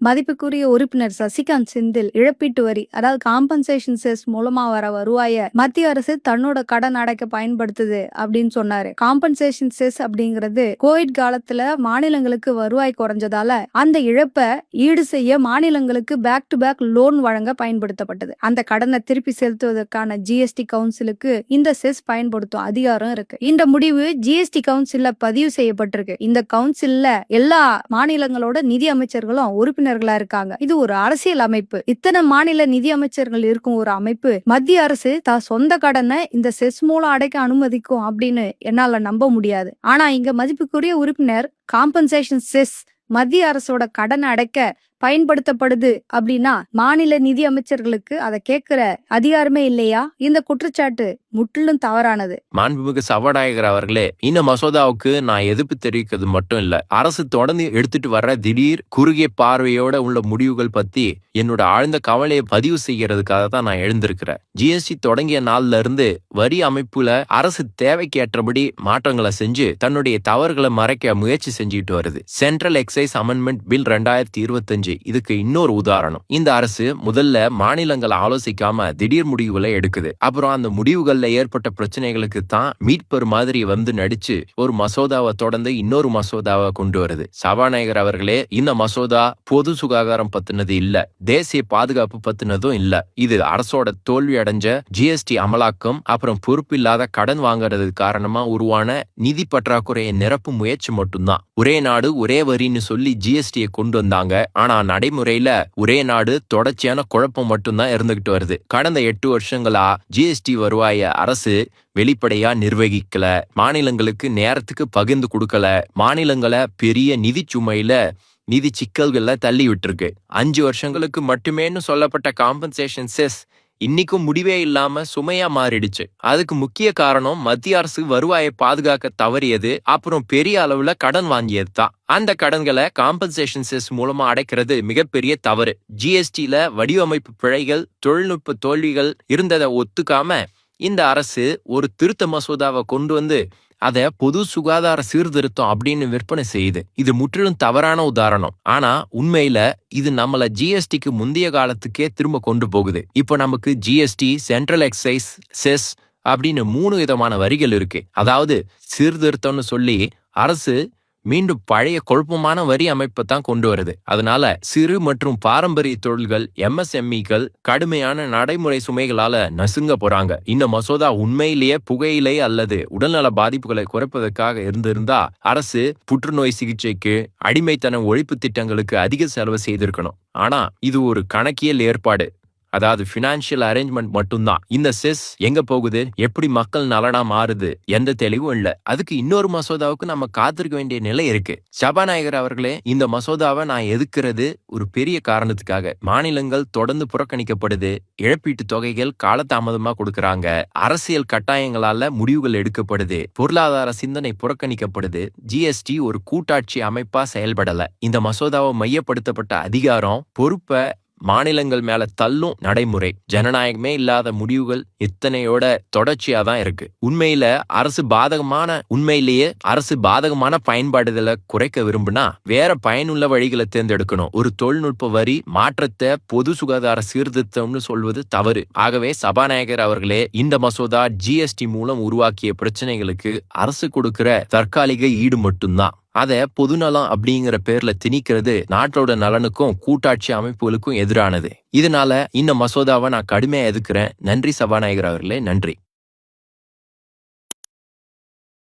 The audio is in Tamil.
மதிப்புக்குரிய உறுப்பினர் சசிகாந்த் செந்தில் இழப்பீட்டு வரி அதாவது காம்பன்சேஷன் செஸ் மூலமா வர வருவாய மத்திய அரசு தன்னோட கடன் அடைக்க பயன்படுத்துது அப்படின்னு சொன்னாரு. காம்பன்சேஷன் செஸ் அப்படிங்கிறது கோவிட் காலத்துல மாநிலங்களுக்கு வருவாய் குறைஞ்சதால அந்த இழப்பை ஈடு செய்ய மாநிலங்களுக்கு பேக் டு பேக் லோன் வழங்க பயன்படுத்தப்பட்டது. அந்த கடனை திருப்பி செலுத்துவதற்கான ஜிஎஸ்டி கவுன்சிலுக்கு இந்த செஸ் பயன்படுத்தும் அதிகாரம் இருக்கு. இந்த முடிவு ஜிஎஸ்டி கவுன்சில்ல பதிவு செய்யப்பட்டிருக்கு. இந்த கவுன்சில்ல எல்லா மாநிலங்களோட நிதி அமைச்சர்களும் உறுப்பினர்களா இருக்காங்க. இது ஒரு அரசியல் அமைப்பு. இத்தனை மாநில நிதி அமைச்சர்கள் இருக்கும் ஒரு அமைப்பு. மத்திய அரசு தான் சொந்த கடனை இந்த செஸ் மூலம் அடைக்க அனுமதிக்கும் அப்படின்னு என்னால நம்ப முடியாது. ஆனா இங்க மதிப்புக்குரிய உறுப்பினர் காம்பன்சேஷன் செஸ் மத்திய அரசோட கடனை அடைக்க பயன்படுத்தப்படுது அப்படின்னா மாநில நிதி அமைச்சர்களுக்கு அதை கேட்கிற அதிகாரமே இல்லையா? இந்த குற்றச்சாட்டு முற்றிலும் தவறானது. மாண்புமிகு சபாநாயகர் அவர்களே இந்த மசோதாவுக்கு நான் எதிர்ப்பு தெரிவிக்கிறது மட்டும் இல்ல அரசு தொடர்ந்து எடுத்துட்டு வர்ற திடீர் குறுகிய பார்வையோட உள்ள முடிவுகள் பத்தி என்னோட ஆழ்ந்த கவலையை பதிவு செய்யறதுக்காக தான் நான் எழுந்திருக்கிறேன். ஜிஎஸ்டி தொடங்கிய நாள்ல இருந்து வரி அமைப்புல அரசு தேவைக்கேற்றபடி மாற்றங்களை செஞ்சு தன்னுடைய தவறுகளை மறைக்க முயற்சி செஞ்சுட்டு வருது. சென்ட்ரல் எக்ஸைஸ் அமெண்ட்மெண்ட் பில் ரெண்டாயிரத்தி இருபத்தஞ்சு இதுக்கு இன்னொரு உதாரணம். இந்த அரசு முதல்ல மாநிலங்களை ஆலோசிக்காம திடீர் முடிவுகளை எடுக்குது. அப்புறம் அந்த முடிவுகள்ல ஏற்பட்ட பிரச்சனைகளுக்கு தான் மீட்பர் மாதிரி வந்து நடிச்சு ஒரு மசோதாவை தொடர்ந்து இன்னொரு மசோதாவை கொண்டு வருது. சபாநாயகர் அவர்களே இந்த மசோதா பொது சுகாதாரம் பத்தினது இல்ல. தேசிய பாதுகாப்பு பத்தினதும் இல்ல. இது அரசோட தோல்வி அடைஞ்ச ஜிஎஸ்டி அமலாக்கம் அப்புறம் பொறுப்பில்லாத கடன் வாங்குறது காரணமா உருவான நிதி பற்றாக்குறையை நிரப்பும் முயற்சி மட்டும்தான். ஒரே நாடு ஒரே வரின்னு சொல்லி ஜிஎஸ்டியை கொண்டு வந்தாங்க. ஆனா நடைமுறையில ஒரே நாடு தொடர்ச்சியான குழப்பம் மட்டும்தான் இருந்துகிட்டு வருது. கடந்த எட்டு வருஷங்களா ஜிஎஸ்டி வருவாய அரசு வெளிப்படையா நிர்வகிக்கல. மாநிலங்களுக்கு நேரத்துக்கு பகிர்ந்து கொடுக்கல. மாநிலங்களை பெரிய நிதி சுமையில நிதி சிக்கல்கள்ல தள்ளி விட்டுருக்கு. அஞ்சு வருஷங்களுக்கு மட்டுமேன்னு சொல்லப்பட்ட காம்பன்சேஷன் செஸ் இன்னைக்கும் முடிவே இல்லாம சுமையா மாறிடுச்சு. அதுக்கு முக்கிய காரணம் மத்திய அரசு வருவாயை பாதுகாக்க தவறியது அப்புறம் பெரிய அளவுல கடன் வாங்கியது தான். அந்த கடன்களை காம்பன்சேஷன் செஸ் மூலமா அடைக்கிறது மிகப்பெரிய தவறு. ஜிஎஸ்டியில வடிவமைப்பு பிழைகள் தொழில்நுட்ப தோல்விகள் இருந்ததை ஒத்துக்காம இந்த அரசு ஒரு திருத்த மசோதாவை கொண்டு வந்து அத பொது சுகாதார சீர்திருத்தம் அப்படின்னு விற்பனை செய்யுது. இது முற்றிலும் தவறான உதாரணம். ஆனா உண்மையில இது நம்மள ஜிஎஸ்டிக்கு முந்தைய காலத்துக்கே திரும்ப கொண்டு போகுது. இப்போ நமக்கு ஜிஎஸ்டி சென்ட்ரல் எக்ஸைஸ் செஸ் அப்படின்னு மூணு விதமான வரிகள் இருக்கு. அதாவது சீர்திருத்தம்னு சொல்லி அரசு மீண்டும் பழைய குழப்பமான வரி அமைப்பை தான் கொண்டு வருது. அதனால சிறு மற்றும் பாரம்பரிய தொழில்கள் எம்எஸ்எம்இக்கள் கடுமையான நடைமுறை சுமைகளால நசுங்க போறாங்க. இந்த மசோதா உண்மையிலேயே புகையிலை அல்லது உடல்நல பாதிப்புகளை குறைப்பதற்காக இருந்திருந்தா அரசு புற்றுநோய் சிகிச்சைக்கு அடிமைத்தன ஒழிப்பு திட்டங்களுக்கு அதிக செலவு செய்திருக்கணும். ஆனா இது ஒரு கணக்கியல் ஏற்பாடு. அதாவது ஃபினான்ஷியல் அரேஞ்ச்மெண்ட் மட்டும்தான். இந்த செஸ் எங்க போகுது? எப்படி மக்கள் நலனா மாறுது? எந்த தெளிவும் இல்ல. அதுக்கு இன்னொரு மசோதாவுக்கு நம்ம காத்திருக்க வேண்டிய நிலை இருக்கு. சபாநாயகர் அவர்களே இந்த மசோதாவை நான் எதுக்குறது? ஒரு பெரிய காரணத்துக்காக. மாநிலங்கள் தொடர்ந்து புறக்கணிக்கப்படுது. இழப்பீட்டு தொகைகள் காலதாமதமா கொடுக்கறாங்க. அரசியல் கட்டாயங்களால முடிவுகள் எடுக்கப்படுது. பொருளாதார சிந்தனை புறக்கணிக்கப்படுது. ஜிஎஸ்டி ஒரு கூட்டாட்சி அமைப்பா செயல்படல. இந்த மசோதாவை மையப்படுத்தப்பட்ட அதிகாரம் பொறுப்பை மாநிலங்கள் மேல தள்ளும் நடைமுறை ஜனநாயகமே இல்லாத முடிவுகள் இத்தனையோட தொடர்ச்சியா தான் இருக்கு. உண்மையில அரசு பாதகமான உண்மையிலேயே அரசு பாதகமான பயன்பாடுகளை குறைக்க விரும்புனா வேற பயனுள்ள வழிகளை தேர்ந்தெடுக்கணும். ஒரு தொழில்நுட்ப வரி மாற்றத்தை பொது சுகாதார சீர்திருத்தம்னு சொல்வது தவறு. ஆகவே சபாநாயகர் அவர்களே இந்த மசோதா ஜிஎஸ்டி மூலம் உருவாக்கிய பிரச்சனைகளுக்கு அரசு கொடுக்கிற தற்காலிக ஈடு மட்டும்தான். அதை பொதுநலம் அப்படிங்கிற பேர்ல திணிக்கிறது நாட்டோட நலனுக்கும் கூட்டாட்சி அமைப்புகளுக்கும் எதிரானது. இதனால இந்த மசோதாவை நான் கடுமையா எதுக்குறேன் நன்றி சபாநாயகர் அவர்களே நன்றி.